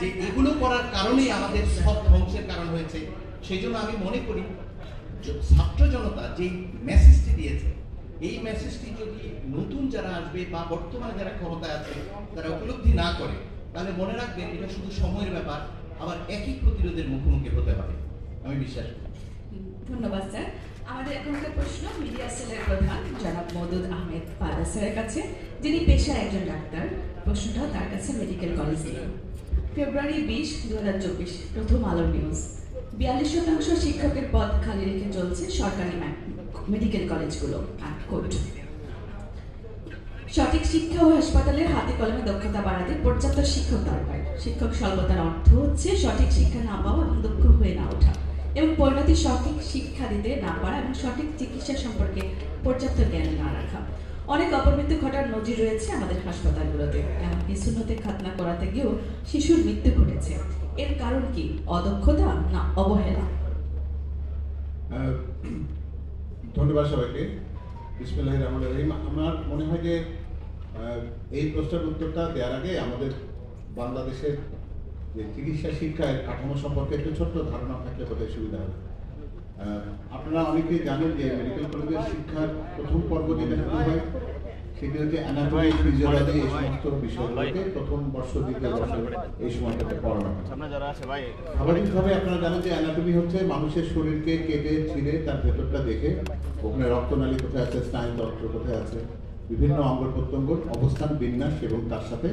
যে এগুলো করার কারণেই আমাদের সব ধ্বংসের কারণ হয়েছে, সেই জন্য আমি মনে করি ছাত্র জনতা যেই মেসেজটি দিয়েছে, এই মেসেজটি যদি নতুন যারা আসবে বা বর্তমানে যারা ক্ষমতায় আছে, তারা উপলব্ধি না করে, তাহলে মনে রাখবেন এটা শুধু সময়ের ব্যাপার, আবার একই প্রতিরোধের মুখোমুখি হতে হবে। আমি বিশ্বাস করি। ধন্যবাদ, স্যার। আমাদের এখনকার প্রশ্ন, মিডিয়া সেলের প্রধান জনাব মদুদ আহমেদ পাদা স্যারের কাছে, যিনি পেশায় একজন ডাক্তার প্রশ্নটা তার কাছে মেডিকেল কলেজ ফেব্রুয়ারি বিশ দু প্রথম আলো নিউজ বিয়াল্লিশ শতাংশ শিক্ষকের পদ খালি রেখে চলছে সরকারি মেডিকেল কলেজগুলো সঠিক শিক্ষা ও হাসপাতালের হাতে কলমে দক্ষতা বাড়াতে পর্যাপ্ত শিক্ষক দরকার। শিক্ষক স্বল্পতার অর্থ হচ্ছে সঠিক শিক্ষা না পাওয়া এবং দক্ষ হয়ে না ওঠা এবং পরিণতি সঠিক শিক্ষা দিতে না পারা এবং সঠিক চিকিৎসা সম্পর্কে পর্যাপ্ত জ্ঞান না রাখা। অনেক অপমৃত্যু ঘটার নজির রয়েছে আমাদের হাসপাতালগুলোতে। এমনকি শূন্যতে খাতনা করাতে গিয়েও শিশুর মৃত্যু ঘটেছে। এর কারণ কি? অদক্ষতা না অবহেলা? ধন্যবাদ সবাইকে। বিসমুল্লাহ রহমান রহিম। আমার মনে হয় যে এই প্রশ্নের উত্তরটা দেওয়ার আগে আমাদের বাংলাদেশের যে চিকিৎসা শিক্ষায় কাঠামো সম্পর্কে একটু ছোট্ট ধারণা থাকলে বোধহয় সুবিধা হবে। আপনারা অনেকেই জানেন যে মেডিকেল কলেজের শিক্ষার প্রথম পর্ব যেটা শুরু হয় সেটি হচ্ছে অ্যানাটমি ফিজিওলজি এই সমস্ত বিষয়গুলোকে প্রথম বর্ষ দ্বিতীয় বর্ষ এই সময়টাতে পড়ানো হয়। যারা আছে ভাই। স্বাভাবিকভাবে আপনারা জানেন যে অ্যানাটমি হচ্ছে মানুষের শরীরকে কেটে ছিঁড়ে তার ভেতরটা দেখে ওখানে রক্তনালী কোথায় আছে স্নায়ুতন্ত্র কোথায় আছে বিভিন্ন অঙ্গ প্রত্যঙ্গর অবস্থান বিন্যাস এবং তার সাথে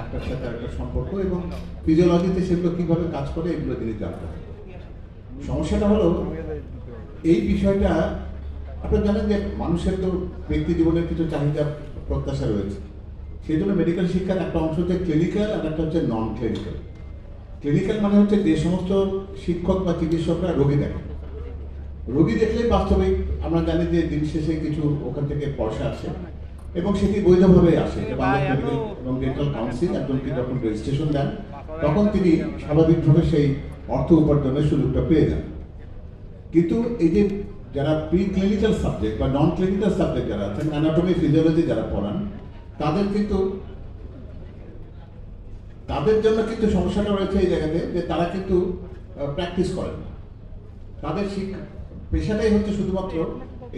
একটার সাথে একটা সম্পর্ক এবং ফিজিওলজিতে সেগুলো কীভাবে কাজ করে এগুলো জিনিস জানতে সমস্যাটা হলো এই বিষয়টা আপনারা জানেন যে মানুষের তো ব্যক্তি জীবনের কিছু চাহিদা প্রত্যাশা রয়েছে। সেই জন্য মেডিকেল শিক্ষার একটা অংশ হচ্ছে ক্লিনিক্যাল আর একটা হচ্ছে নন ক্লিনিক্যাল ক্লিনিক্যাল মানে হচ্ছে যে সমস্ত শিক্ষক বা চিকিৎসকরা রোগী দেখেন রোগী দেখলেই বাস্তবিক আমরা জানি যে দিন শেষে কিছু ওখান থেকে পয়সা আসে এবং সেটি বৈধভাবে আসে। এবং ডেন্টাল কাউন্সিল একজনকে যখন রেজিস্ট্রেশন দেন তখন তিনি স্বাভাবিকভাবে সেই অর্থ উপার্জনের সুযোগটা পেয়ে যান। কিন্তু এই যে যারা প্রি ক্লিনিক্যাল সাবজেক্ট বা নন ক্লিনিক্যাল সাবজেক্ট যারা আছেন অ্যানাটমি ফিজিওলজি যারা পড়ান তাদের কিন্তু তাদের জন্য কিন্তু সমস্যাটা রয়েছে এই জায়গাতে যে তারা কিন্তু প্র্যাকটিস করেন না। তাদের শিক্ষা পেশাটাই হচ্ছে শুধুমাত্র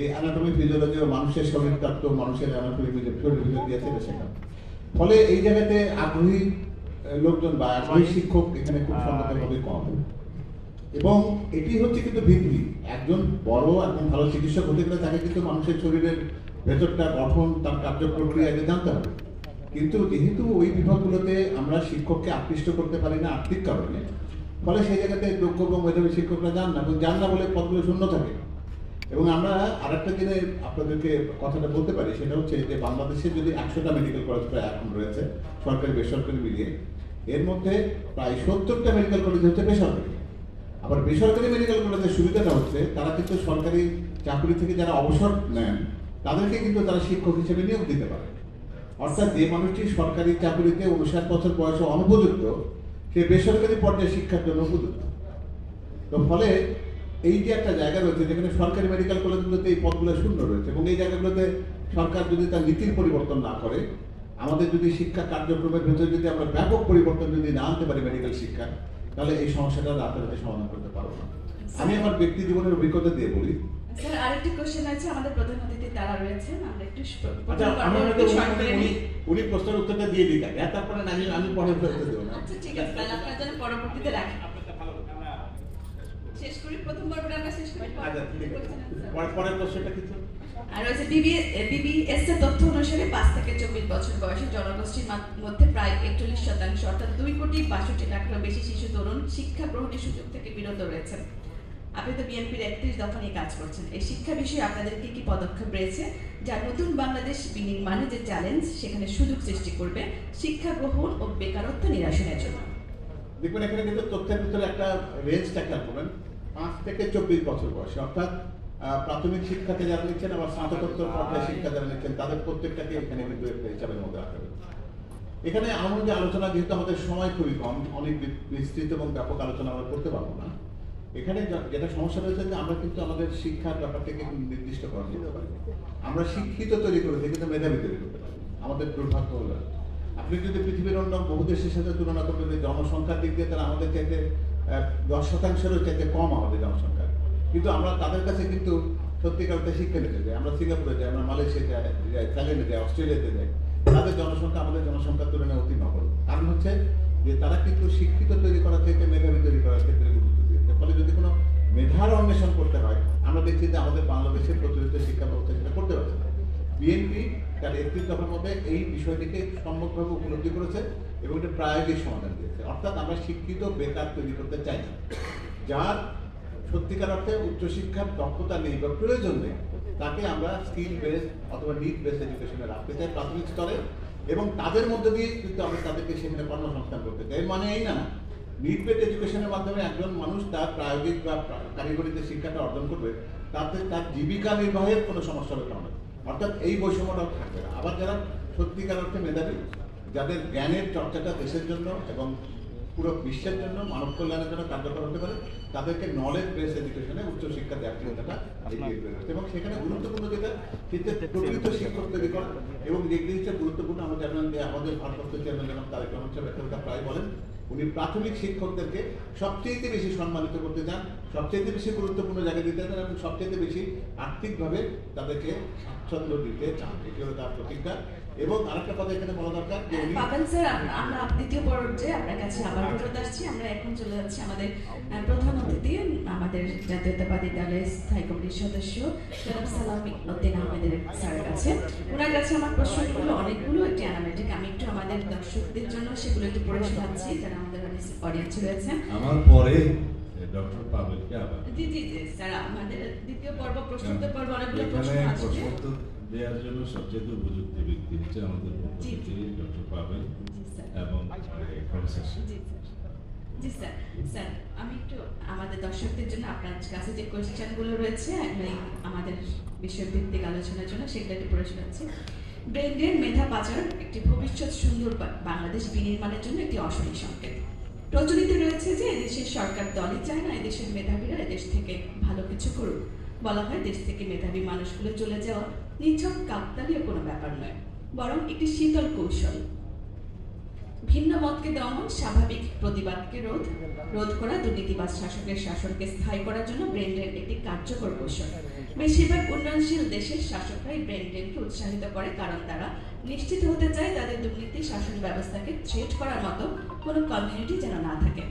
এই অ্যানাটমি ফিজিওলজি ও মানুষের শরীর তত্ত্ব মানুষের অ্যানাটমি দিয়েছে এটা শেখা ফলে এই জায়গাতে আগ্রহী লোকজন বা আগ্রহী শিক্ষক এখানে খুব সম্মতভাবে কম। এবং এটি হচ্ছে কিন্তু ভিত্তি। একজন বড় একজন ভালো চিকিৎসক হতে গেলে তাকে কিন্তু মানুষের শরীরের ভেতরটা গঠন, তার কার্য প্রক্রিয়া এটা জানতে হবে। কিন্তু যেহেতু ওই বিভাগগুলোতে আমরা শিক্ষককে আকৃষ্ট করতে পারি না আর্থিক কারণে, ফলে সেই জায়গাতে যোগ্য এবং মেধাবী শিক্ষকরা যান না এবং যান না বলে পদগুলো শূন্য থাকে। এবং আমরা আরেকটা দিনে আপনাদেরকে কথাটা বলতে পারি, সেটা হচ্ছে যে বাংলাদেশে যদি একশোটা মেডিকেল কলেজ প্রায় এখন রয়েছে, সরকারি, বেসরকারি মিলিয়ে, এর মধ্যে প্রায় সত্তরটা মেডিকেল কলেজ হচ্ছে বেসরকারি। আবার বেসরকারি মেডিকেল কলেজের সুবিধাটা হচ্ছে, তারা কিন্তু সরকারি চাকরি থেকে যারা অবসর নেন, তাদেরকে কিন্তু তারা শিক্ষক হিসেবে নিয়োগ দিতে পারে। অর্থাৎ যে মানুষটি সরকারি চাকরিতে উনষাট বছর বয়সে অনুপযুক্ত, সে বেসরকারি পর্যায়ে শিক্ষার জন্য উপযুক্ত। তো ফলে এই যে একটা জায়গা রয়েছে, যেখানে সরকারি মেডিকেল কলেজগুলোতে এই পদগুলো শূন্য রয়েছে, এবং এই জায়গাগুলোতে সরকার যদি তার নীতির পরিবর্তন না করে, আমাদের যদি শিক্ষা কার্যক্রমের ভেতরে যদি আমরা ব্যাপক পরিবর্তন যদি না আনতে পারি মেডিকেল শিক্ষা তাহলে এই সমস্যাটা রাতারাতি সমাধান করতে পারব না। আমি আমার ব্যক্তি জীবনের অভিজ্ঞতা দিয়ে বলি। স্যার আরেকটি কোশ্চেন আছে আমাদের প্রধান অতিথি তারা রয়েছেন আমরা একটু শ- আচ্ছা আমরা উনি। প্রশ্নের উত্তরটা দিয়ে দিই তারপরে আমি আমি পরে উত্তর দেবো না। আচ্ছা ঠিক আছে তাহলে আপনার জন্য পরবর্তীতে রাখি। শেষ করি প্রথম পর্বটা আমরা শেষ করি। আচ্ছা ঠিক আছে। পরে- পরের প্রশ্নটা কিছু আর রয়েছে বিবিএস এর তথ্য অনুসারে পাঁচ থেকে চব্বিশ বছর বয়সী জনগোষ্ঠীর মধ্যে প্রায় একচল্লিশ শতাংশ অর্থাৎ দুই কোটি বাষট্টি লাখেরও বেশি শিশু তরুণ শিক্ষা গ্রহণের সুযোগ থেকে বিরত রয়েছেন। আপনি তো বিএনপির একত্রিশ দফা নিয়ে কাজ করছেন। এই শিক্ষা বিষয়ে আপনাদের কি কি পদক্ষেপ রয়েছে যা নতুন বাংলাদেশ বিনির্মাণে যে চ্যালেঞ্জ সেখানে সুযোগ সৃষ্টি করবে শিক্ষা গ্রহণ ও বেকারত্ব নিরাসনের জন্য? দেখবেন এখানে কিন্তু তথ্যের ভিতরে একটা রেঞ্জটা খেয়াল করবেন। পাঁচ থেকে চব্বিশ বছর বয়সে। অর্থাৎ প্রাথমিক শিক্ষাতে যারা নিচ্ছেন আবার স্নাতকোত্তর পর্যায়ে শিক্ষা যারা নিচ্ছেন, তাদের প্রত্যেকটাকে এখানে কিন্তু একটা হিসাবের মধ্যে রাখা এখানে আমার যে আলোচনা, যেহেতু আমাদের সময় খুবই কম, অনেক বিস্তৃত এবং ব্যাপক আলোচনা আমরা করতে পারব না। এখানে যেটা সমস্যা রয়েছে যে আমরা কিন্তু আমাদের শিক্ষার ব্যাপারটাকে নির্দিষ্ট করা যেতে পারি আমরা শিক্ষিত তৈরি করেছি, কিন্তু মেধাবী তৈরি করতে পারি আমাদের দুর্ভাগ্য হলো। আপনি যদি পৃথিবীর অন্য বহু দেশের সাথে তুলনা করবেন জনসংখ্যার দিক দিয়ে তারা আমাদের চাইতে দশ শতাংশেরও চাইতে কম আমাদের জনসংখ্যা। কিন্তু আমরা তাদের কাছে কিন্তু সত্যিকার অর্থে শিক্ষা নিতে যাই। আমরা সিঙ্গাপুরে যাই, আমরা মালয়েশিয়া যাই থাইল্যান্ডে যাই, অস্ট্রেলিয়াতে যাই। তাদের জনসংখ্যা আমাদের জনসংখ্যার তুলনায় অতি নগর কারণ হচ্ছে যে তারা কিন্তু শিক্ষিত তৈরি করার থেকে মেধাবী তৈরি করার ক্ষেত্রে গুরুত্ব দিয়েছে। ফলে যদি কোনো মেধার অন্বেষণ করতে হয়, আমরা দেখছি যে আমাদের বাংলাদেশের প্রচলিত শিক্ষা ব্যবস্থা সেটা করতে পারছে না। বিএনপি তার একত্রিশ মধ্যে এই বিষয়টিকে সম্যকভাবে উপলব্ধি করেছে এবং এটা প্রায়োগিক সমাধান দিয়েছে। অর্থাৎ আমরা শিক্ষিত বেকার তৈরি করতে চাই না। যার সত্যিকার অর্থে উচ্চশিক্ষার দক্ষতা নেই বা প্রয়োজন নেই, তাকে আমরা স্কিল বেস অথবা নিড বেস এডুকেশনে রাখতে চাই প্রাথমিক স্তরে এবং তাদের মধ্যে দিয়ে কিন্তু আমরা তাদেরকে সেখানে কর্মসংস্থান করতে চাই। মানে এই না নিড বেস এডুকেশনের মাধ্যমে একজন মানুষ তার প্রায়োগিক বা কারিগরিতে শিক্ষাটা অর্জন করবে, তাতে তার জীবিকা নির্বাহের কোনো সমস্যা হবে না। অর্থাৎ এই বৈষম্যটাও থাকবে না। আবার যারা সত্যিকার অর্থে মেধাবী, যাদের জ্ঞানের চর্চাটা দেশের জন্য এবং পুরো বিশ্বের জন্য, মানব কল্যাণের জন্য কার্যকর হতে পারে, তাদেরকে নলেজ বেস এডুকেশনে উচ্চশিক্ষা দেওয়ার চিন্তাটা এবং সেখানে গুরুত্বপূর্ণ যেটা সেটা প্রকৃত শিক্ষক তৈরি করা এবং যে জিনিসটা গুরুত্বপূর্ণ, আমরা জানলাম যে আমাদের ভারপ্রাপ্ত চেয়ারম্যান জনাব তারেক রহমান সাহেব, একটা প্রায় বলেন উনি প্রাথমিক শিক্ষকদেরকে সবচেয়ে বেশি সম্মানিত করতে চান সবচেয়ে বেশি গুরুত্বপূর্ণ জায়গা দিতে চান এবং সবচেয়ে বেশি আর্থিকভাবে তাদেরকে স্বাচ্ছন্দ্য দিতে চান। এটি হলো তার প্রতিজ্ঞা। এবং আরেকটা কথা এখানে বলা দরকার যে উনি পাবেন স্যার, আমরা দ্বিতীয় পর্যায়ে আপনার কাছে আবার ফেরত আসছি। আমরা এখন চলে যাচ্ছি আমাদের প্রধান অতিথি আমাদের জাতীয়তাবাদী দলের স্থায়ী কমিটির সদস্য জনাব সালাম উদ্দিন আহমেদের স্যারের কাছে। ওনার কাছে আমার প্রশ্নগুলো অনেকগুলো একটি অ্যানামেটিক আমি একটু আমাদের দর্শকদের জন্য সেগুলো একটু পড়ে শোনাচ্ছি যারা আমাদের অডিয়েন্স রয়েছেন। আমার পরে ডক্টর পাবেলকে আবার। জি জি জি স্যার আমাদের দ্বিতীয় পর্ব প্রশ্নোত্তর পর্ব অনেকগুলো প্রশ্ন এখানে দেওয়ার জন্য সবচেয়ে উপযুক্ত ব্যক্তি হচ্ছে আমাদের জি, জি। ডক্টর পাবেল এবং জি, স্যার। স্যার, আমি আমাদের দর্শকদের জন্য আপনার কাছে যে রয়েছে আমাদের আলোচনার জন্য মেধা পাচার একটি ভবিষ্যৎ সুন্দর বাংলাদেশ বিনির্মাণের জন্য একটি সংকেত। প্রচলিত রয়েছে যে এদেশের সরকার দলই চায় না এদেশের মেধাবীরা এদেশ থেকে ভালো কিছু করুক। বলা হয় দেশ থেকে মেধাবী মানুষগুলো চলে যাওয়া নিছক কাকতালীয় কোনো ব্যাপার নয়, বরং একটি শীতল কৌশল। ভিন্ন মতকে দমন স্বাভাবিক প্রতিবাদকে রোধ রোধ করা দুর্নীতিবাদ শাসকের শাসনকে স্থায়ী করার জন্য ব্রেন ড্রেন একটি কার্যকর কৌশল। বেশিরভাগ উন্নয়নশীল দেশের শাসকরাই ব্রেন ড্রেনকে উৎসাহিত করে কারণ তারা নিশ্চিত হতে চায় তাদের দুর্নীতি শাসন ব্যবস্থাকে থ্রেট করার মতো কোনো কমিউনিটি যেন না থাকে।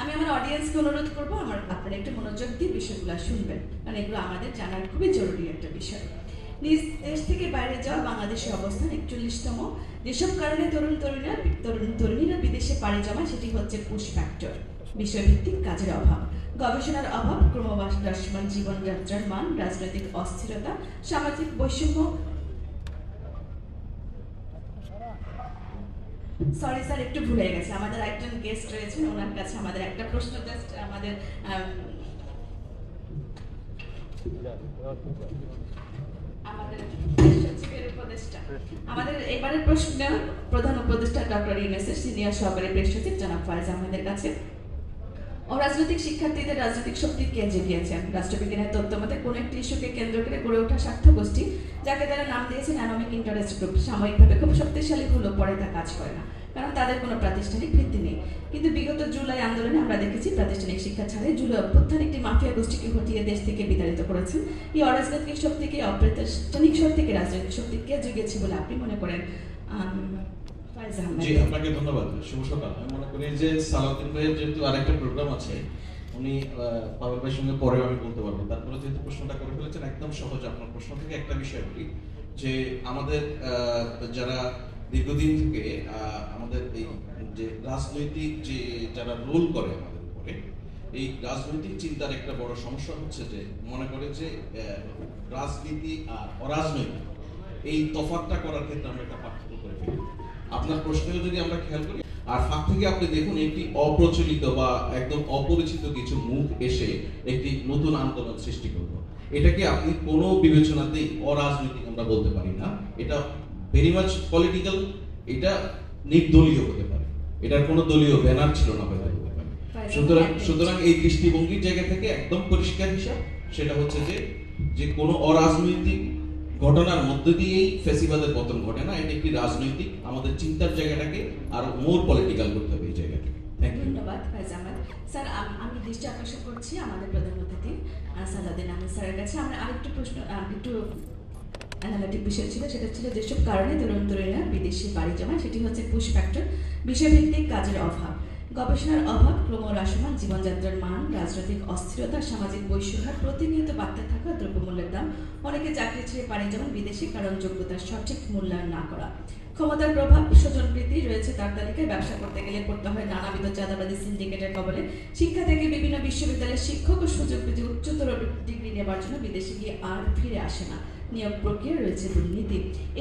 আমি আমার অডিয়েন্সকে অনুরোধ করব, আমার আপনারা একটু মনোযোগ দিয়ে বিষয়গুলো শুনবেন, কারণ এগুলো আমাদের জানার খুবই জরুরি একটা বিষয়। নিজ দেশ থেকে বাইরে যাওয়া বাংলাদেশের অবস্থান একচল্লিশতম। যেসব কারণে তরুণ তরুণীরা তরুণ তরুণীরা বিদেশে পাড়ি জমায় সেটি হচ্ছে পুশ ফ্যাক্টর বিষয়ভিত্তিক কাজের অভাব। গবেষণার অভাব ক্রমবর্ধমান জীবনযাত্রার মান রাজনৈতিক অস্থিরতা সামাজিক বৈষম্য। সরি স্যার একটু ভুলে গেছে। আমাদের একজন গেস্ট রয়েছেন ওনার কাছে আমাদের একটা প্রশ্ন জাস্ট আমাদের আম, আমাদের এবারের প্রশ্ন প্রধান উপদেষ্টা ডক্টর ইউনেসের সিনিয়র সহকারী প্রেস জনাব ফয়েজ আহমেদের কাছে। অরাজনৈতিক শিক্ষার্থীদের রাজনৈতিক শক্তির কে জেগিয়েছেন রাষ্ট্রবিজ্ঞানের তত্ত্ব মতে কোনো একটি ইস্যুকে কেন্দ্র করে গড়ে ওঠা স্বার্থ গোষ্ঠী, যাকে তারা নাম দিয়েছেন অ্যানোমিক ইন্টারেস্ট গ্রুপ সাময়িকভাবে খুব শক্তিশালী হলেও পরে তা কাজ করে না, কারণ তাদের কোনো প্রাতিষ্ঠানিক ভিত্তি নেই। কিন্তু বিগত জুলাই আন্দোলনে আমরা দেখেছি প্রাতিষ্ঠানিক শিক্ষা ছাড়াই জুলাই অভ্যুত্থান একটি মাফিয়া গোষ্ঠীকে ঘটিয়ে দেশ থেকে বিতাড়িত করেছেন। এই অরাজনৈতিক শক্তিকে, অপ্রাতিষ্ঠানিক শক্তিকে, রাজনৈতিক শক্তিকে জেগেছে বলে আপনি মনে করেন? জি, আপনাকে ধন্যবাদ। শুভ সকাল। আমি মনে করি যে সালাউদ্দিন ভাইয়ের যেহেতু আরেকটা প্রোগ্রাম আছে, উনি পাবেল ভাইয়ের সঙ্গে পরেও আমি বলতে পারব। তারপরে যেহেতু প্রশ্নটা করে ফেলেছেন, একদম সহজ আপনার প্রশ্ন থেকে একটা বিষয় বলি, যে আমাদের যারা দীর্ঘদিন থেকে আমাদের এই যে রাজনৈতিক যে যারা রোল করে আমাদের উপরে, এই রাজনৈতিক চিন্তার একটা বড় সমস্যা হচ্ছে যে, মনে করে যে রাজনীতি আর অরাজনৈতিক, এই তফাৎটা করার ক্ষেত্রে আমরা একটা পার্থক্য করে ফেলি। আপনার প্রশ্নেও যদি আমরা খেয়াল করি আর ফাঁক থেকে আপনি দেখুন একটি অপ্রচলিত বা একদম অপরিচিত কিছু মুখ এসে একটি নতুন আন্দোলন সৃষ্টি করল। এটাকে আপনি কোনো বিবেচনাতেই অরাজনৈতিক আমরা বলতে পারি না। এটা ভেরি মাচ পলিটিক্যাল এটা নির্দলীয় হতে পারে। এটার কোনো দলীয় ব্যানার ছিল না হয়তো সুতরাং সুতরাং এই দৃষ্টিভঙ্গির জায়গা থেকে একদম পরিষ্কার হিসাব সেটা হচ্ছে যে যে কোনো অরাজনৈতিক ঘটনার মধ্য দিয়েই ফেসিবাদের পতন ঘটে না এটা একটি রাজনৈতিক আমাদের চিন্তার জায়গাটাকে আরও মোর পলিটিক্যাল করতে হবে এই জায়গাটাকে। ধন্যবাদ স্যার আমি দৃষ্টি আকর্ষণ করছি আমাদের প্রধান অতিথি আহ, সালাউদ্দিন আহমেদ স্যারের কাছে। আমরা আরেকটু প্রশ্ন একটু অ্যানালিটিক বিষয় ছিল সেটা ছিল যেসব কারণে তরুণ তরুণীরা বিদেশে বাড়ি জমায় সেটি হচ্ছে পুশ ফ্যাক্টর বিষয়ভিত্তিক কাজের অভাব। গবেষণার অভাব ক্রমহ্রাসমান জীবনযাত্রার মান, রাজনৈতিক অস্থিরতা, সামাজিক বৈষম্য প্রতিনিয়ত বাড়তে থাকা দ্রব্যমূল্যের দাম, অনেকে চাকরি ছেড়ে পাড়ি যেমন বিদেশে কারণ যোগ্যতার সঠিক মূল্যায়ন না করা। ক্ষমতার প্রভাব স্বজনপ্রীতি রয়েছে তার তালিকায়। ব্যবসা করতে গেলে পড়তে হয় নানাবিধ চাঁদাবাদী সিন্ডিকেটের কবলে। শিক্ষা থেকে বিভিন্ন বিশ্ববিদ্যালয়ের শিক্ষক ও সুযোগ পেতে উচ্চতর ডিগ্রি নেবার জন্য বিদেশে গিয়ে আর ফিরে আসে না। নিয়োগ প্রক্রিয়া রয়েছে দুর্নীতি।